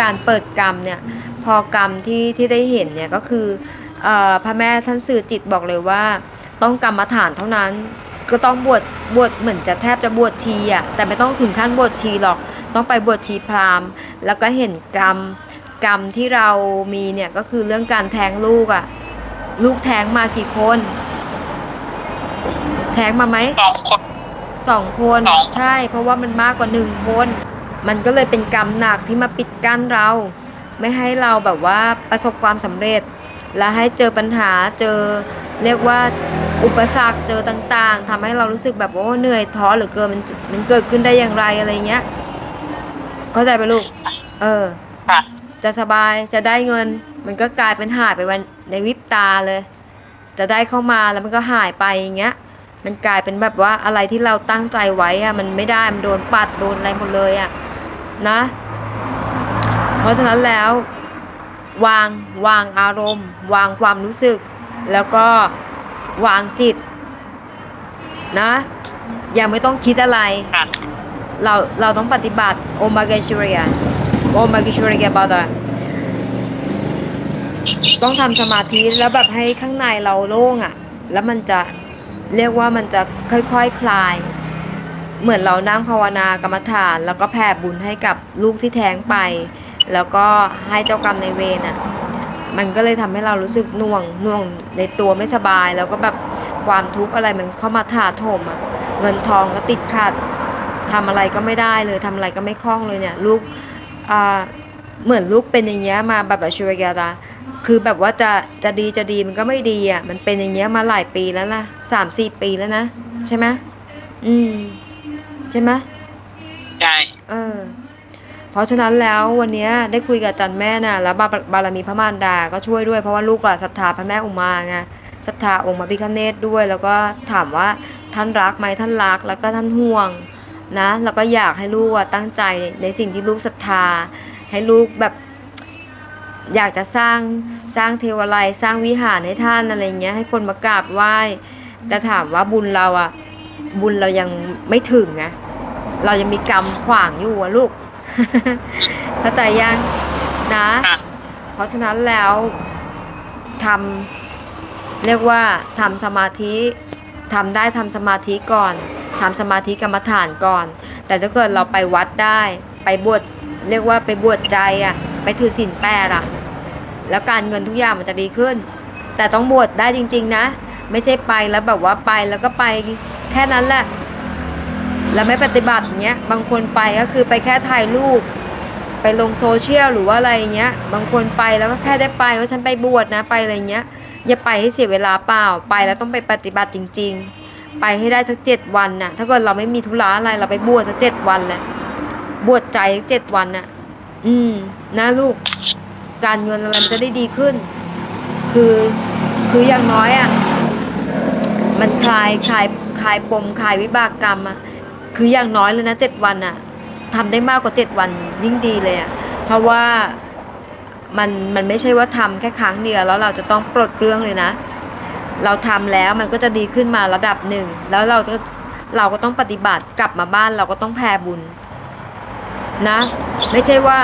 การเปิดกรรมเนี่ยพอกรรมที่ที่ได้เห็นเนี่ยก็คือเออพระแม่ท่านสื่อจิตบอกเลยว่า ต้องกรรมฐานเท่านั้น ก็ต้องบวชบวชเหมือนจะแทบจะบวชชีอะแต่ไม่ต้องถึงขั้นบวชชีหรอก ต้องไปบวชชีพราหมณ์ แล้วก็เห็นกรรมกรรมที่เรามีเนี่ยก็คือเรื่องการแท้งลูกอะลูกแท้งมากี่คน แท้งมาไหมสองคนสองคนสองใช่ เพราะว่ามันมากกว่าหนึ่งคน มันก็เลยเป็นกรรมหนักที่มาปิดกั้นเรา ไม่ให้เราแบบว่าประสบความสำเร็จ และให้เจอปัญหาเจอเรียกว่าอุปสรรคเจอต่างๆทำให้เรารู้สึกแบบโอ้เหนื่อยท้อเหลือเกินมันมันเกิดขึ้นได้อย่างไรอะไรเงี้ย เข้าใจปะลูก เออค่ะจะสบายจะได้เงิน มันก็กลายเป็นหายไปวันในวิบตาเลย จะได้เข้ามาแล้วมันก็หายไปอย่างเงี้ย มันกลายเป็นแบบว่าอะไรที่เราตั้งใจไว้อะมันไม่ได้มันโดนปัดโดนอะไรหมดเลยอะ นะ เพราะฉะนั้นแล้ว วางวางอารมณ์ วางความรู้สึก แล้วก็วางจิต นะยังไม่ต้องคิดอะไรค่ะเราเราต้องปฏิบัติโอมาเกชูเรียโอมาเกชูเรียบาดาต้องทำสมาธิแล้วแบบให้ข้างในเราโล่งอะ่ะ แล้วมันจะเรียกว่ามันจะค่อยๆคคลาย เหมือนเรานั่งภาวนากรรมฐาน แล้วก็แผ่บุญให้กับลูกที่แท้งไป แล้วก็ให้เจ้ากรรมในเวรอะ มันก็เลยทำให้เรารู้สึกน่วงน่วงในตัวไม่สบาย แล้วก็แบบความทุกข์อะไรมันเข้ามาถาโถมอะเงินทองก็ติดขัดทำอะไรก็ไม่ได้เลยทำอะไรก็ไม่คล่องเลยเนี่ย ลูกอ่าเหมือนลูกเป็นอย่างเงี้ยมาแบบชูริยาตาคือแบบว่าจะจะดีจะดีมันก็ไม่ดีอะ มันเป็นอย่างเงี้ยมาหลายปีแล้วล่ะสามสี่ปีแล้วนะ ใช่ไหมอืม ใช่ไหมใช่เออเพราะฉะนั้นแล้ววันเนี้ยได้คุยกับอาจันแม่น่ะแล้วบาบารมีพระมารดาก็ช่วยด้วยเพราะว่าลูกอะศรัทธาพระแม่อุมาไงศรัทธาองค์พระพิฆเนศด้วย แล้วก็ถามว่าท่านรักไหมท่านรักแล้วก็ท่านห่วงนะแล้วก็อยากให้ลูกอะตั้งใจในสิ่งที่ลูกศรัทธา ให้ลูกแบบ อยากจะสร้างสร้างเทวาลัยสร้างวิหารให้ท่านอะไรเงี้ยให้คนมากราบไหว้แต่ถามว่าบุญเราอะบุญเรายังไม่ถึงไง เรายังมีกรรมขวางอยู่อะลูก เข้าใจยังนะค่ะเพราะฉะนั้นแล้วทำเรียกว่าทำสมาธิทำได้ทำสมาธิก่อนทำสมาธิกรรมฐานก่อน แต่ถ้าเกิดเราไปวัดได้ ไปบวชเรียกว่าไปบวชใจอะ่ะ ไปถือศีลแปดอะ แล้วการเงินทุกอย่างมันจะดีขึ้น แต่ต้องบวชได้จริง ๆ นะ ไม่ใช่ไปแล้วแบบว่าไปแล้วก็ไปแค่นั้นแหละ แล้วไม่ปฏิบัติเงี้ย บางคนไปก็คือไปแค่ถ่ายรูป ไปลงโซเชียลหรือว่าอะไรเงี้ย บางคนไปแล้วก็แค่ได้ไปว่าฉันไปบวชนะไปอะไรเงี้ย อย่าไปให้เสียเวลาเปล่า ไปแล้วต้องไปปฏิบัติจริง ๆ ไปให้ได้สักเจ็ดวันน่ะ ถ้าเกิดเราไม่มีธุระอะไรเราไปบวชสักเจ็ดวันแหละ บวชใจสักเจ็ดวันน่ะ อืม นะลูก การเงินอะไรมันจะได้ดีขึ้น คือคืออย่างน้อยอะ มันคลายคลายคลายปมคลายวิบากกรรมอะ คืออย่างน้อยเลยนะเจ็ดวันอะทำได้มากกว่าเจ็ดวันยิ่งดีเลยอะเพราะว่ามันมันไม่ใช่ว่าทำแค่ครั้งเดียวแล้วเราจะต้องปลดเปลื้องเลยนะ เราทำแล้วมันก็จะดีขึ้นมาระดับหนึ่ง แล้วเราจะเราก็ต้องปฏิบัติกลับมาบ้านเราก็ต้องแผ่บุญนะ ไม่ใช่ว่า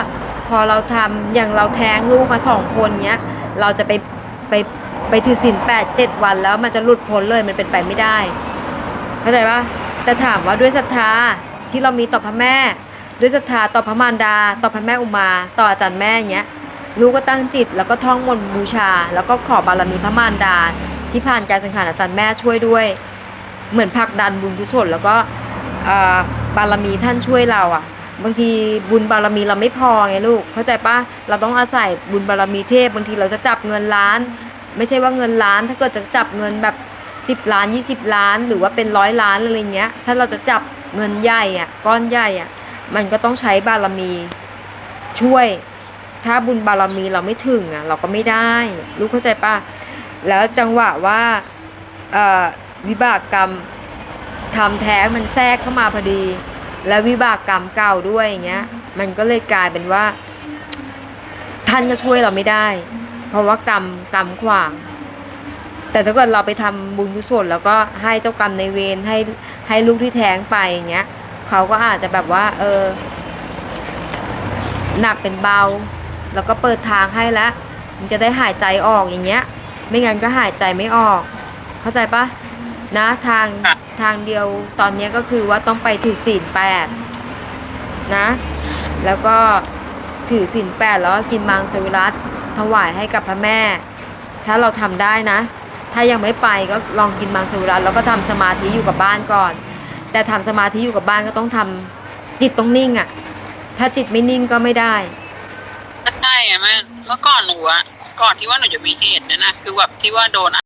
พอเราทำอย่างเราแท้งลูกมาสองคนเนี้ย เราจะไปไปไปถือศีลแปดเจ็ดวันแล้วมันจะหลุดพ้นเลยมันเป็นไปไม่ได้ เข้าใจปะ แต่ถามว่าด้วยศรัทธาที่เรามีต่อพระแม่ ด้วยศรัทธาต่อพระมารดา ต่อพระแม่อุมา ต่ออาจารย์แม่เงี้ยลูกก็ตั้งจิตแล้วก็ท่องมนต์บูชา แล้วก็ขอบารมีพระมารดา ที่ผ่านการสังขารอาจารย์แม่ช่วยด้วย เหมือนผลักดันบุญกุศลแล้วก็บารมีท่านช่วยเราอะ บางทีบุญบารมีเราไม่พอไงลูก เข้าใจปะเราต้องอาศัยบุญบารมีเทพบางทีเราจะจับเงินล้าน ไม่ใช่ว่าเงินล้าน ถ้าเกิดจะจับเงินแบบ สิบล้านยี่สิบล้านหรือว่าเป็นร้อยล้านอะไรเงี้ย ถ้าเราจะจับเงินใหญ่อะก้อนใหญ่อะมันก็ต้องใช้บารมีช่วย ถ้าบุญบารมีเราไม่ถึงอะเราก็ไม่ได้ลูกเข้าใจปะแล้วจังหวะว่าวิบากกรรมทำแท้งมันแทรกเข้ามาพอดี แล้ววิบากกรรมเก่าด้วยอย่างเงี้ย มันก็เลยกลายเป็นว่า ท่านก็ช่วยเราไม่ได้ เพราะว่ากรรมกรรมขวาง แต่ถ้าเกิดเราไปทำบุญกุศลแล้วก็ให้เจ้ากรรมในเวรให้ให้ลูกที่แท้งไปอย่างเงี้ยเขาก็อาจจะแบบว่า เออ หนักเป็นเบา แล้วก็เปิดทางให้แล้วมันจะได้หายใจออกอย่างเงี้ย ไม่งั้นก็หายใจไม่ออก เข้าใจปะนะทางทางเดียวตอนนี้ก็คือว่าต้องไปถือศีลแปดนะ แล้วก็ถือศีลแปดแล้วกินมังสวิรัตถวายให้กับพระแม่ ถ้าเราทำได้นะ ถ้ายังไม่ไปก็ลองกินมังสวิรัตแล้วก็ทำสมาธิอยู่กับบ้านก่อน แต่ทำสมาธิอยู่กับบ้านก็ต้องทำจิตต้องนิ่งอะ่ะ ถ้าจิตไม่นิ่งก็ไม่ได้ใช่อะแม่เมื่อก่อนหนูอะก่อนที่ว่าหนูจะมีเหตุเนี่ยนะคือแบบที่ว่าโดน